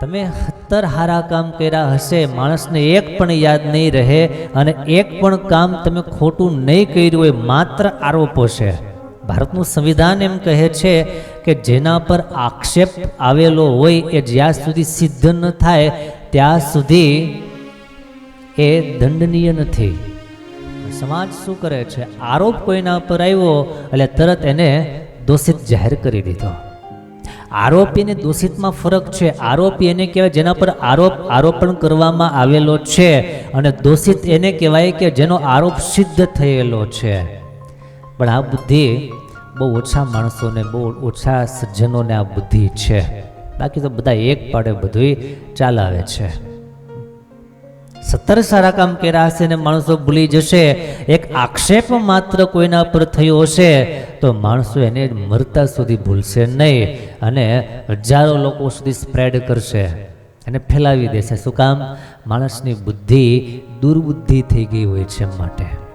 તમે સત્તર હારા કામ કર્યા હશે, માણસને એક પણ યાદ નહીં રહે અને એક પણ કામ તમે ખોટું નહીં કર્યું હોય માત્ર આરોપો છે. ભારતનું સંવિધાન એમ કહે છે કે જેના પર આક્ષેપ આવેલો હોય એ જ્યાં સુધી સિદ્ધ ન થાય, ત્યાં સુધી એ દંડનીય નથી. સમાજ શું કરે છે? આરોપ કોઈના પર આવ્યો એટલે તરત એને દોષિત જાહેર કરી દીધો. આરોપી અને દોષિતમાં ફરક છે. આરોપી એને કહેવાય જેના પર આરોપ, આરોપણ કરવામાં આવેલો છે અને દોષિત એને કહેવાય કે જેનો આરોપ સિદ્ધ થયેલો છે. પણ આ બુદ્ધિ બહુ ઓછા માણસોને, બહુ ઓછા સજ્જનોને આ બુદ્ધિ છે. બાકી તો બધા એક પાડે બધું ચાલાવે છે. સત્તર સારા કામ કર્યા હશે ને માણસો ભૂલી જશે, એક આક્ષેપ માત્ર કોઈના પર થયો હશે, તો માણસો એને મરતા સુધી ભૂલશે નહીં અને હજારો લોકો સુધી સ્પ્રેડ કરશે અને ફેલાવી દેશે. શું કામ? માણસની બુદ્ધિ દુર્બુદ્ધિ થઈ ગઈ હોય છે એમ માટે.